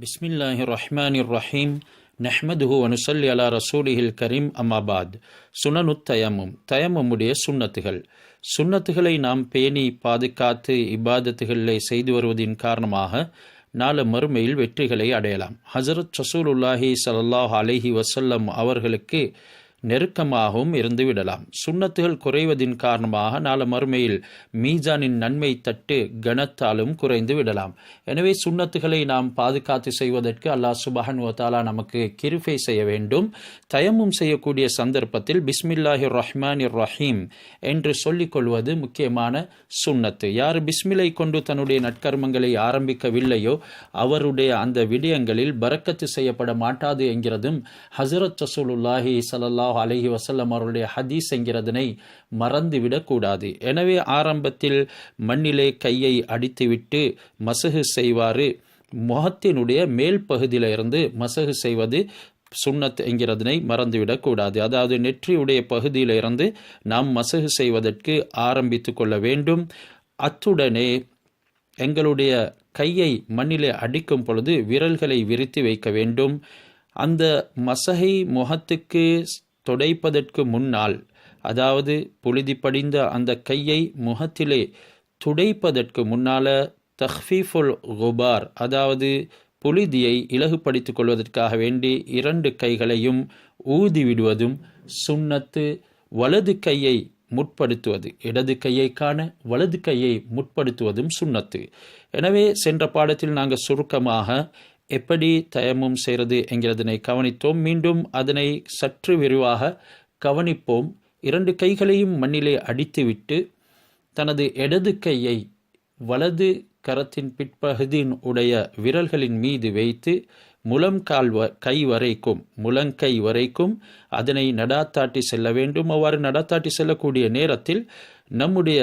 பிஸ்மில்லாஹி ரஹ்மானிர் ரஹீம் நஹ்மதுஹு வனுசல்லி அலா ரசூலிஹில் கரீம் அம்மாபாத் சுனனுத் தயமும் தயமுடைய சுன்னத்துகள் சுன்னத்துகளை நாம் பேணி பாதுகாத்து இபாதத்துகளை செய்து வருவதின் காரணமாக நாள மறுமையில் வெற்றிகளை அடையலாம். ஹசரத் ரசூலுல்லாஹி சல்லாஹ் அலைஹி வசல்லம் அவர்களுக்கு நெருக்கமாகவும் இருந்து விடலாம். குறைவதின் காரணமாக நாள மறுமையில் மீஜானின் நன்மை தட்டு கனத்தாலும் குறைந்து விடலாம். எனவே சுண்ணத்துகளை நாம் பாதுகாத்து செய்வதற்கு அல்லாஹ் சுபஹன் வத்தாலா நமக்கு கிருஃபை செய்ய வேண்டும். தயமும் செய்யக்கூடிய சந்தர்ப்பத்தில் பிஸ்மில்லாஹி ரஹ்மான் ரஹீம் என்று சொல்லிக் கொள்வது முக்கியமான சுண்ணத்து. யார் பிஸ்மிலை கொண்டு தன்னுடைய நற்கர்மங்களை ஆரம்பிக்கவில்லையோ அவருடைய அந்த விடயங்களில் பரக்கத்து செய்யப்பட மாட்டாது என்கிறதும் ஹசரத் ரசூலுல்லாஹி ஸல்லல்லாஹு அலஹி வசல்லம் அவருடைய ஹதீஸ் என்கிறதனை மறந்துவிடக்கூடாது. எனவே ஆரம்பத்தில் மண்ணிலே கையை அடித்துவிட்டு மசகு செய்வாறு. முகத்தினுடைய மேல் பகுதியிலிருந்து மசகு செய்வது சுண்ணத் என்கிறதனை மறந்துவிடக்கூடாது. அதாவது நெற்றியுடைய பகுதியிலிருந்து நாம் மசகு செய்வதற்கு ஆரம்பித்து கொள்ள வேண்டும். அத்துடனே எங்களுடைய கையை மண்ணிலே அடிக்கும் பொழுது விரல்களை விரித்து வைக்க வேண்டும். அந்த மசகை முகத்துக்கு துடைப்பதற்கு முன்னால் அதாவது புழுதி படிந்த அந்த கையை முகத்திலே துடைப்பதற்கு முன்னால தஹ்ஃபீஃபுல் குபார் அதாவது புழுதியை இலகுப்படுத்திக் கொள்வதற்காக வேண்டி இரண்டு கைகளையும் ஊதி விடுவதும் சுண்ணத்து வலது கையை முற்படுத்துவது இடது கையை காண வலது கையை முற்படுத்துவதும் சுண்ணத்து. எனவே சென்ற பாடத்தில் நாங்கள் சுருக்கமாக எப்படி தயமும் செய்கிறது என்கிறதனை கவனித்தோம். மீண்டும் அதனை சற்று விரிவாக கவனிப்போம். இரண்டு கைகளையும் மண்ணிலே அடித்துவிட்டு தனது இடது கையை வலது கரத்தின் பிற்பகுதியின் உடைய விரல்களின் மீது வைத்து முழங்கால் வ கை வரைக்கும் முழங்கை வரைக்கும் அதனை நடாத்தாட்டி செல்ல வேண்டும். அவ்வாறு நடாத்தாட்டி செல்லக்கூடிய நேரத்தில் நம்முடைய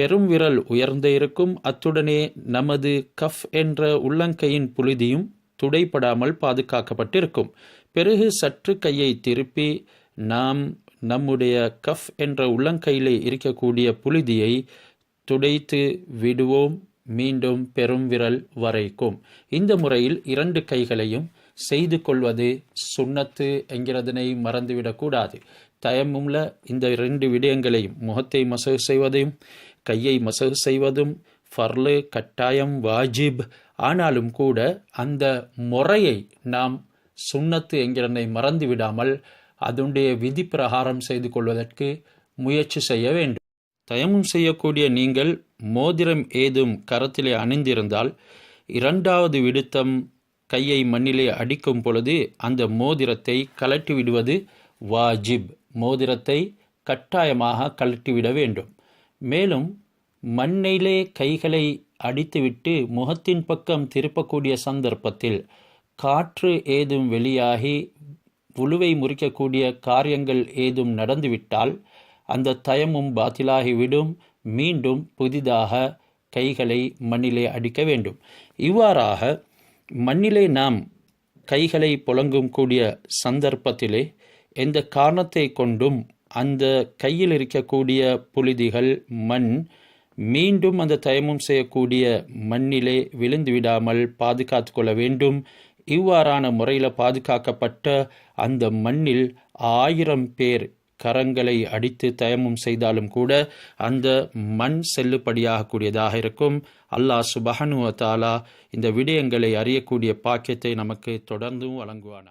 பெரும் விரல் உயர்ந்து இருக்கும். அத்துடனே நமது கஃப் என்ற உள்ளங்கையின் புழுதியும் துடைப்படாமல் பாதுகாக்கப்பட்டிருக்கும். பிறகு சற்று கையை திருப்பி நாம் நம்முடைய கஃப் என்ற உள்ளங்கையிலே இருக்கக்கூடிய புழுதியை துடைத்து விடுவோம். மீண்டும் பெரும் விரல் வரைக்கும். இந்த முறையில் இரண்டு கைகளையும் செய்து கொள்வது சுண்ணத்து என்கிறதனை மறந்துவிடக்கூடாது. தயமும்ல இந்த இரண்டு விடயங்களையும் முகத்தை மசகு செய்வதையும் கையை மசகு செய்வதும் ஃபர்லு கட்டாயம் வாஜிப். ஆனாலும் கூட அந்த முறையை நாம் சுண்ணத்து என்கிறனை மறந்து விடாமல் அதனுடைய விதி பிரகாரம் செய்து கொள்வதற்கு முயற்சி செய்ய வேண்டும். தயமும் செய்யக்கூடிய நீங்கள் மோதிரம் ஏதும் கரத்திலே அணிந்திருந்தால் இரண்டாவது விடுத்தம் கையை மண்ணிலே அடிக்கும் பொழுது அந்த மோதிரத்தை கலட்டி விடுவது வாஜிப். மோதிரத்தை கட்டாயமாக கலட்டிவிட வேண்டும். மேலும் மண்ணிலே கைகளை அடித்துவிட்டு முகத்தின் பக்கம் திருப்பக்கூடிய சந்தர்ப்பத்தில் காற்று ஏதும் வெளியாகி உழுவை முறிக்கக்கூடிய காரியங்கள் ஏதும் நடந்துவிட்டால் அந்த தயமும் பாத்திலாகிவிடும். மீண்டும் புதிதாக கைகளை மண்ணிலே அடிக்க வேண்டும். இவ்வாறாக மண்ணிலே நாம் கைகளை புழங்கும் கூடிய சந்தர்ப்பத்திலே எந்த காரணத்தை கொண்டும் அந்த கையில் இருக்கக்கூடிய புழுதிகள் மண் மீண்டும் அந்த தயமும் செய்யக்கூடிய மண்ணிலே விழுந்து விடாமல் பாதுகாத்து கொள்ள வேண்டும். இவ்வாறான முறையில் பாதுகாக்கப்பட்ட அந்த மண்ணில் ஆயிரம் பேர் கரங்களை அடித்து தயமும் செய்தாலும் கூட அந்த மண் செல்லுபடியாகக்கூடியதாக இருக்கும். அல்லாஹ் சுபஹனுவ தாலா இந்த விடயங்களை அறியக்கூடிய பாக்கியத்தை நமக்கு தொடர்ந்தும் வழங்குவானா